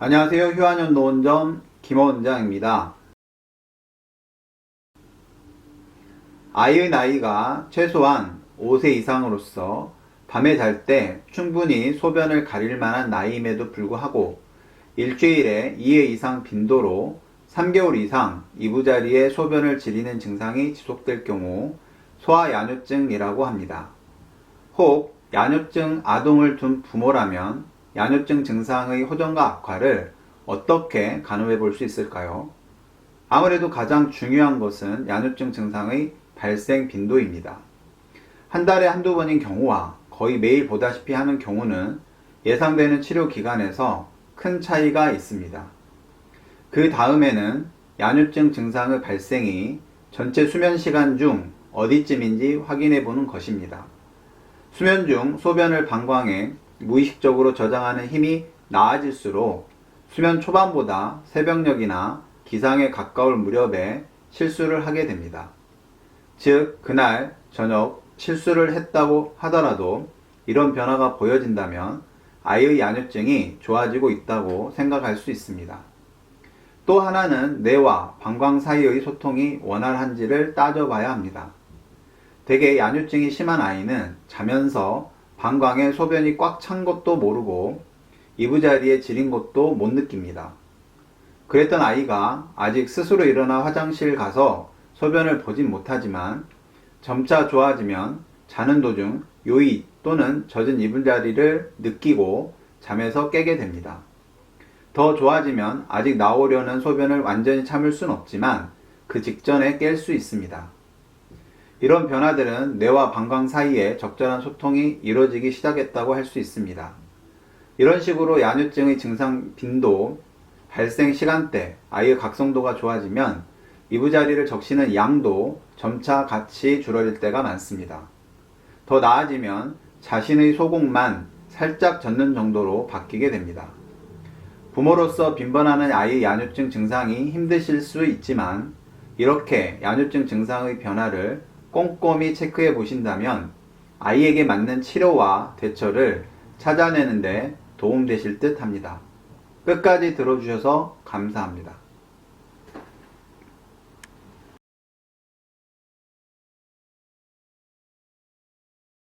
안녕하세요. 휴안현 노원점 김원장입니다. 아이의 나이가 최소한 5세 이상으로서 밤에 잘 때 충분히 소변을 가릴 만한 나이임에도 불구하고 일주일에 2회 이상 빈도로 3개월 이상 이부자리에 소변을 지리는 증상이 지속될 경우 소아야뇨증이라고 합니다. 혹 야뇨증 아동을 둔 부모라면 야뇨증 증상의 호전과 악화를 어떻게 간호해 볼 수 있을까요? 아무래도 가장 중요한 것은 야뇨증 증상의 발생 빈도입니다. 한 달에 한두 번인 경우와 거의 매일 보다시피 하는 경우는 예상되는 치료 기간에서 큰 차이가 있습니다. 그 다음에는 야뇨증 증상의 발생이 전체 수면 시간 중 어디쯤인지 확인해 보는 것입니다. 수면 중 소변을 방광에 무의식적으로 저장하는 힘이 나아질수록 수면 초반보다 새벽녘이나 기상에 가까울 무렵에 실수를 하게 됩니다. 즉, 그날 저녁 실수를 했다고 하더라도 이런 변화가 보여진다면 아이의 야뇨증이 좋아지고 있다고 생각할 수 있습니다. 또 하나는 뇌와 방광 사이의 소통이 원활한지를 따져봐야 합니다. 대개 야뇨증이 심한 아이는 자면서 방광에 소변이 꽉 찬 것도 모르고 이부자리에 지린 것도 못 느낍니다. 그랬던 아이가 아직 스스로 일어나 화장실 가서 소변을 보진 못하지만 점차 좋아지면 자는 도중 요의 또는 젖은 이부자리를 느끼고 잠에서 깨게 됩니다. 더 좋아지면 아직 나오려는 소변을 완전히 참을 순 없지만 그 직전에 깰 수 있습니다. 이런 변화들은 뇌와 방광 사이에 적절한 소통이 이루어지기 시작했다고 할 수 있습니다. 이런 식으로 야뇨증의 증상 빈도, 발생 시간대, 아이의 각성도가 좋아지면 이부자리를 적시는 양도 점차 같이 줄어들 때가 많습니다. 더 나아지면 자신의 소공만 살짝 젖는 정도로 바뀌게 됩니다. 부모로서 빈번하는 아이의 야뇨증 증상이 힘드실 수 있지만 이렇게 야뇨증 증상의 변화를 꼼꼼히 체크해 보신다면 아이에게 맞는 치료와 대처를 찾아내는데 도움되실 듯 합니다. 끝까지 들어주셔서 감사합니다.